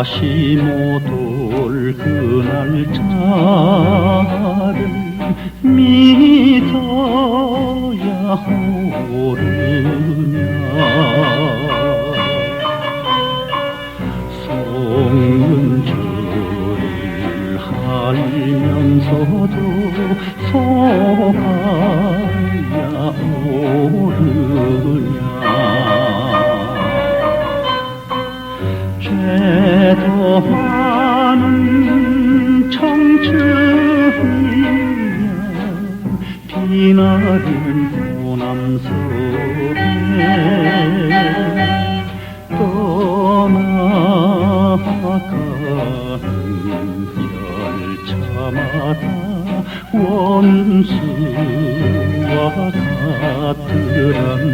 다시 못 올 그날 자를 믿어야 오르 많은 청춘이야 비나는 호남선에 떠나가는 열차마다 원수와 같으란다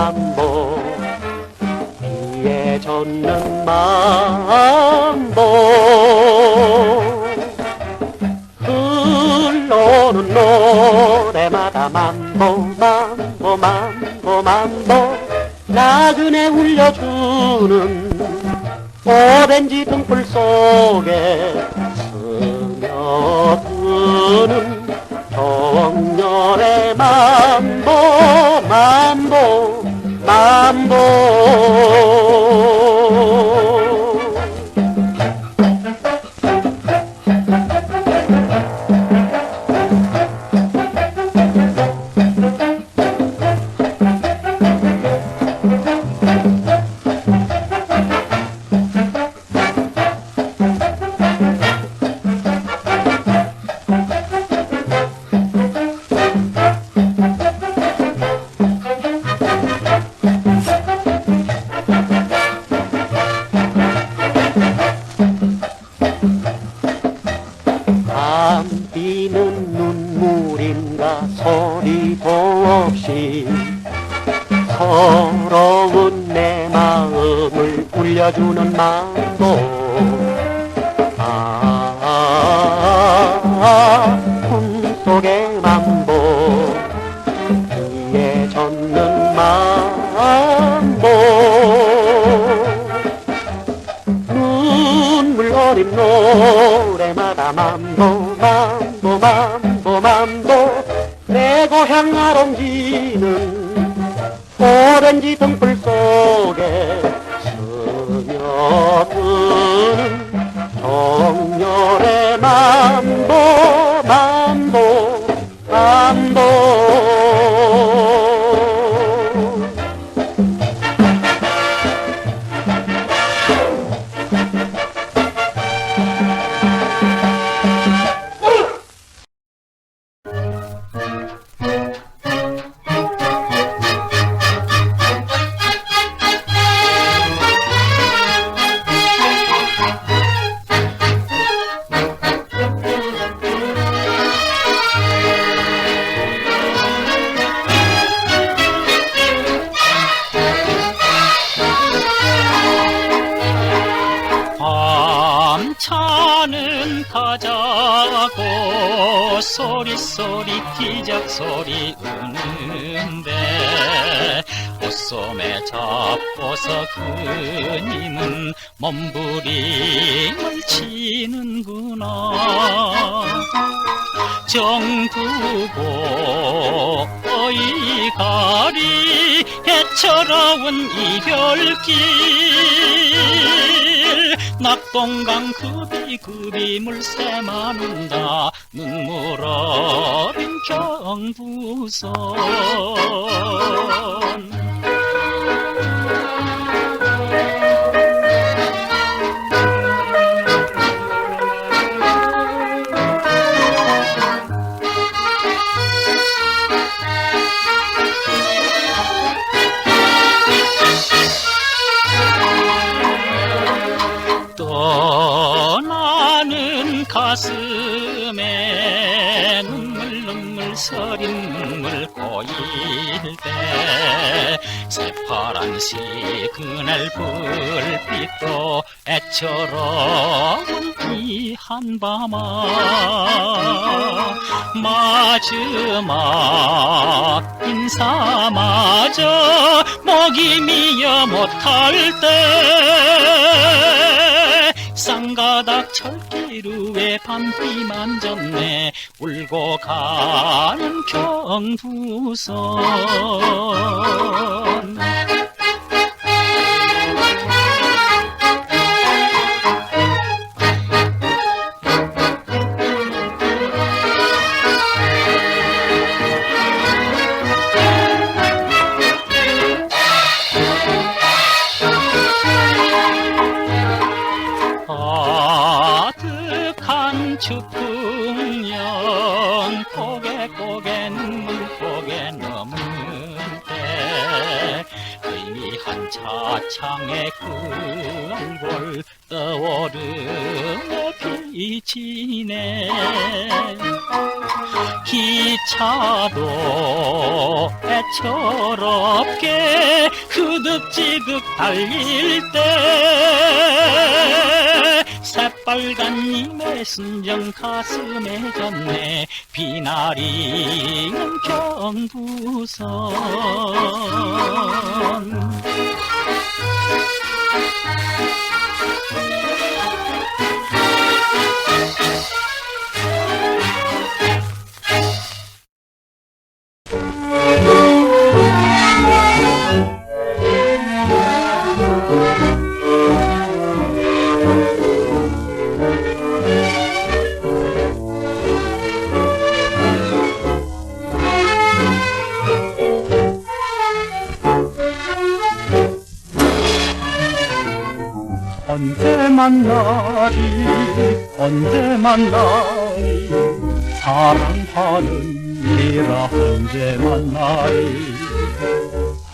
만보 비에 젖는 만보. 흘러오는 노래마다 만보 만보 만보 만보. 나그네 울려주는 오렌지 등불 속에 스며드는 정열의 어린 노래마다 맘보 맘보 맘보 맘보. 내 고향 아롱지는 오렌지 등불 속에 스며드는 정 소리소리 기적소리 우는데 옷소매 잡고서 그님은 몸부림을 치는구나. 정두고 어이가리 해처로운 이별길 낙동강 급이 급이 물새 마는다. 눈물 어린 경부선 새파란 시그널 불빛도 애처로운 이 한밤아. 마지막 인사마저 목이 미어 못할 때 쌍가닥 철길 위에 밤비 만 졌네. 울고 가는 경부선 한 차창의 그 얼굴 떠오르며 비치네. 기차도 애처롭게 흐득지득 달릴 때 새빨간 님의 순정 가슴에 졌네. 비나리는 경부선 만나리 언제 만나리? 사랑하는 이라 언제 만나리?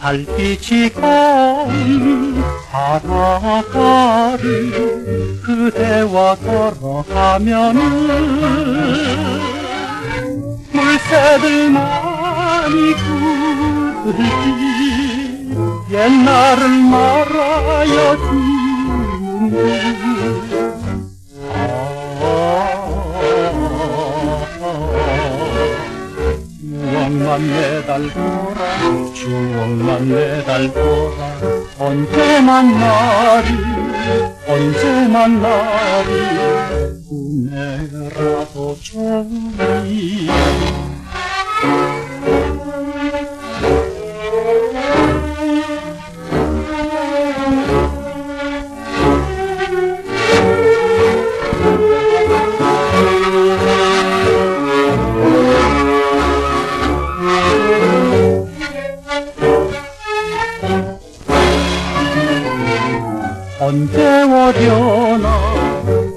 달빛이 건 바닷가를 그대와 걸어가면은 물새들 많이 굴지 옛날을 말아야 추 매달고라. 추억만 매달고라. 언제 만나리 언제 만날이. 꿈에라도 좋으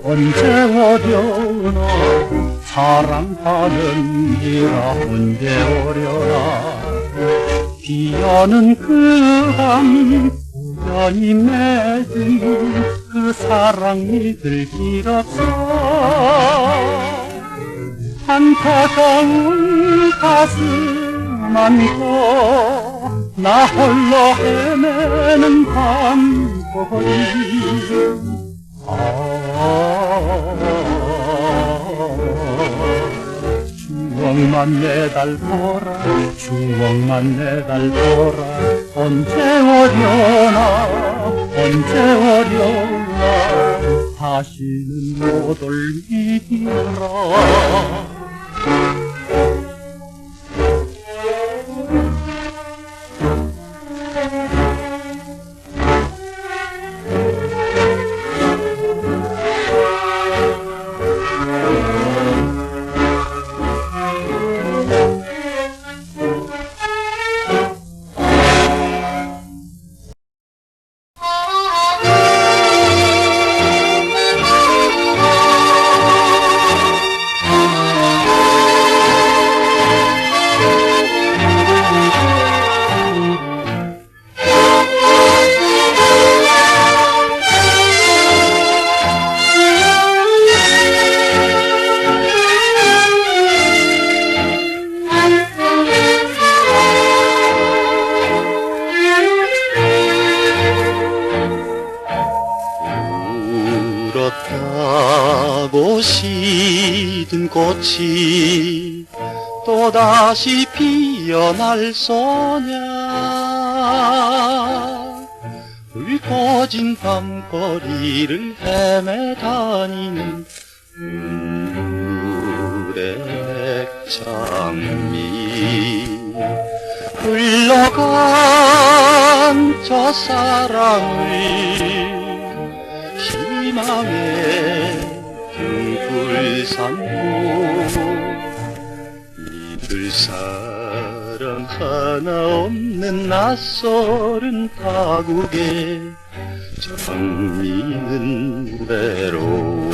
언제 오려나 사랑하는 이라 언제 오려나 비오는 그밤 우연히 맺은 그 사랑 믿을 길 없어 안타까운 가슴 안고 나 홀로 헤매는 밤거리 아 추억만 내달보라 추억만 내달보라. 언제 오려나 언제 오려나. 다시는 못 올리리라 꽃이 또다시 피어날 소냐 불 꺼진 밤거리를 헤매다니는 눈물의 백장미. 흘러간 저 사랑을 희망의 삼고 믿을 사람 하나 없는 낯설은 타국에 장미는 외로워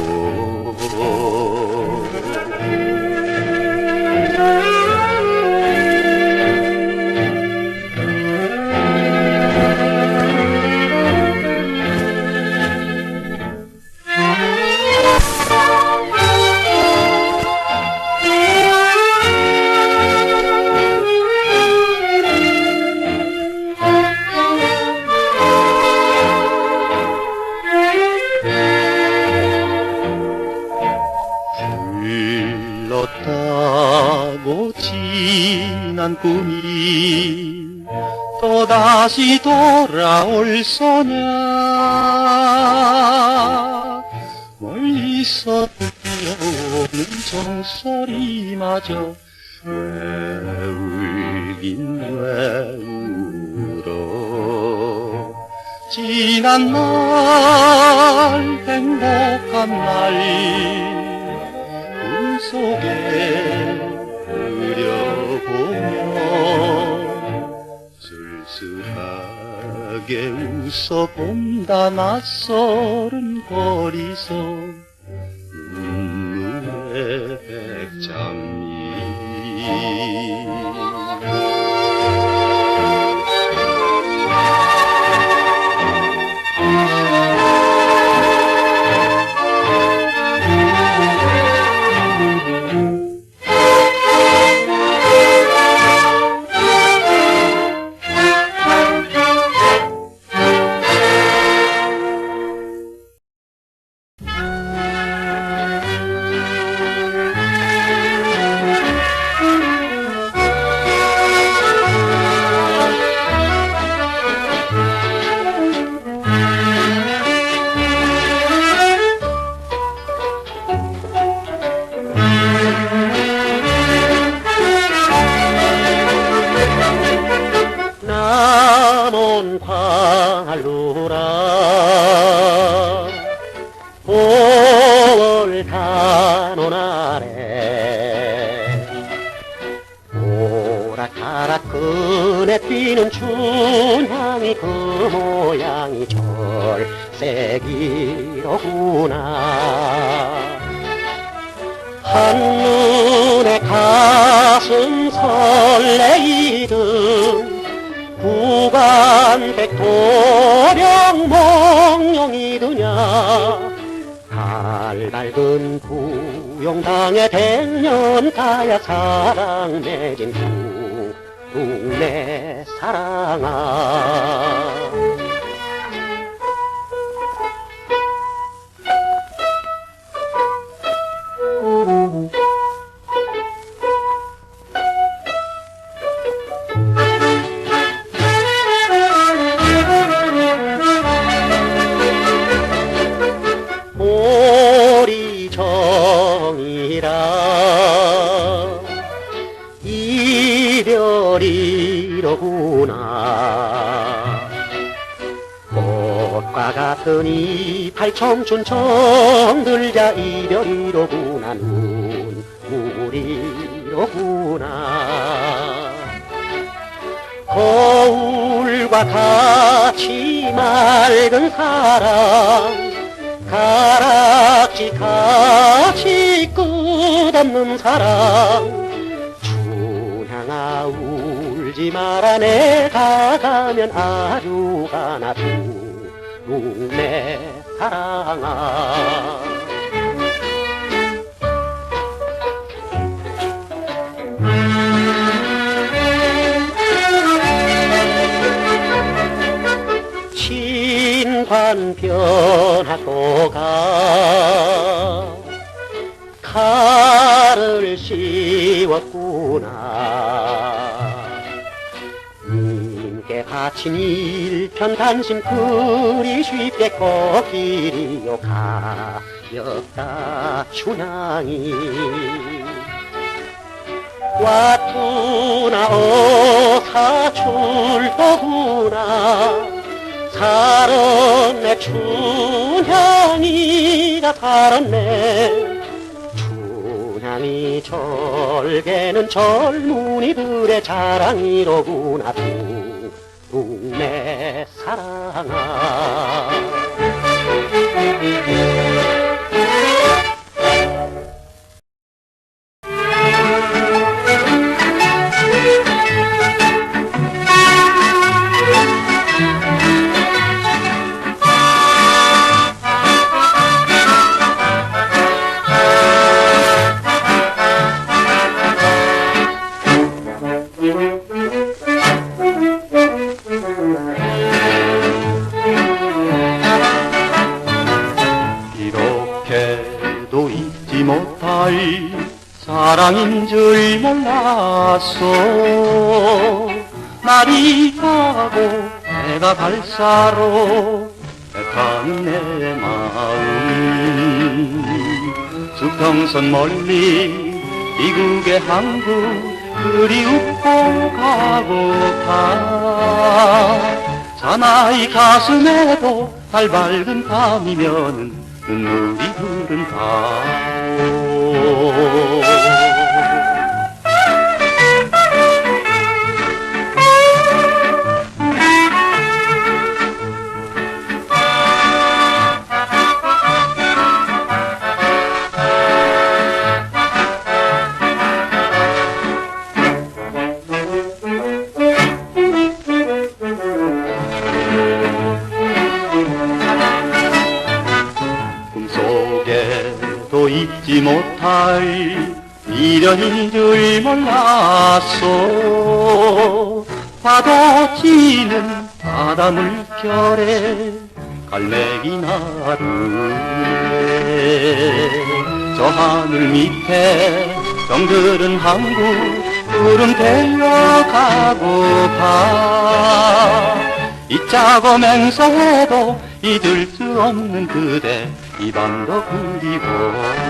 꿈이 또다시 돌아올 소냐 멀리서 들려오는 종소리마저 왜 울긴 왜 울어. 지난 날 행복한 날 꿈속에 보며 쓸쓸하게 웃어본다 낯설은 거리서 눈물의 백장 5월 간온 아래 오락가락 끈에 뛰는 춘향이 그 모양이 절세기로구나. 한눈에 가슴 설레이듯 구간백 도령 몽룡이 드냐. 달 밝은 구용당의 백년 가야 사랑 맺은 구 국내 사랑아 청춘 정들자 이별이로구나 눈물이로구나. 거울과 같이 맑은 사랑 가락지 같이 끝없는 사랑. 춘향아 울지 마라 내가 가면 아주 가나 두내 사랑아. 신관 변하고 가 칼을 씌웠구나 바친 일편 단심 그리 쉽게 꺾이리요 가였다 춘향이. 왔구나 어사 출도구나. 살았네 춘향이가 살았네. 춘향이 절개는 젊은이들의 자랑이로구나 동네 사랑아 사랑인 줄 몰랐어 날이 가고 해가 발사로 애타는 내 마음. 수평선 멀리 미국의 항구 그리 웃고 가고파. 사나이 가슴에도 달 밝은 밤이면은 눈물이 흐른다 오 정들은 항구 구름 데려가고파 잊자고 맹세해도 잊을 수 없는 그대 이 밤도 그리워라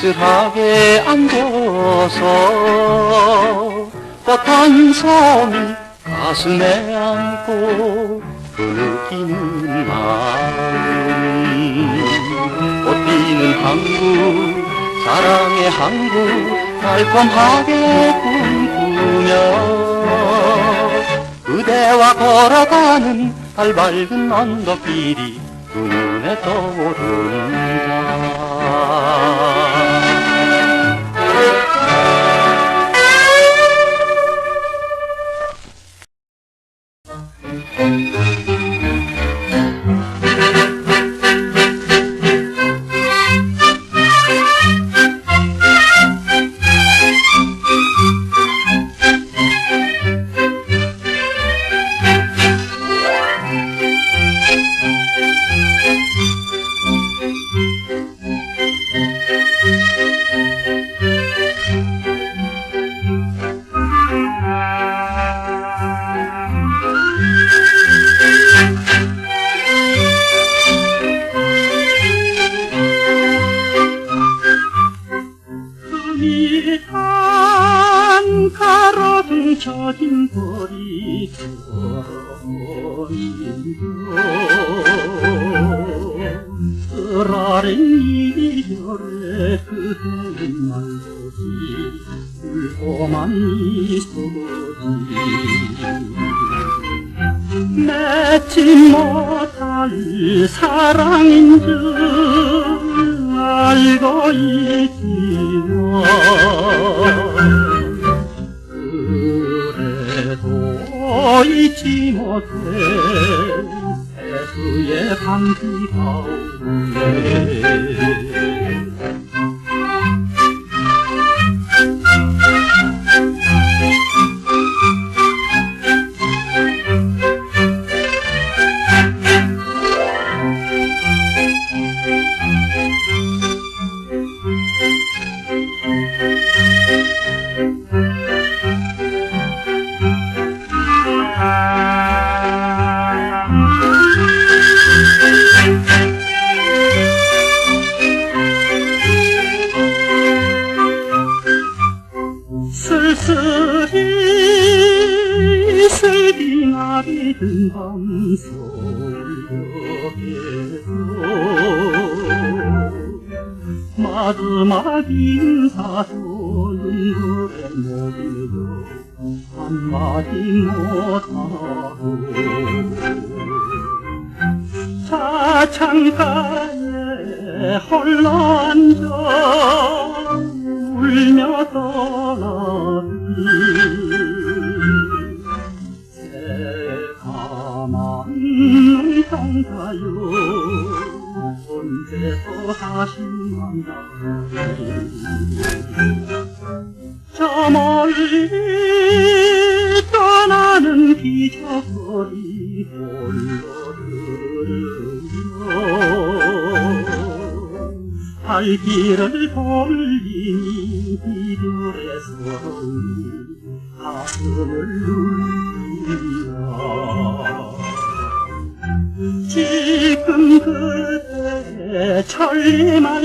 쓸쓸하게 앉아서 뻗한 섬이 가슴에 안고 그 느끼는 마음 꽃피는 한국 사랑의 한국 달콤하게 꿈꾸며 그대와 걸어가는 달 밝은 언덕길이 두 눈에 떠오른다 그래도 잊지 못해 해수의 밤비 가오네 쓸쓸히 슬비나비 든 밤속에서 마지막 인사도는 그래 모르고 한마디 못하고 차창가 발길을 돌리니 이별의 소리 가슴을 울리라. 지금 그대 천리 말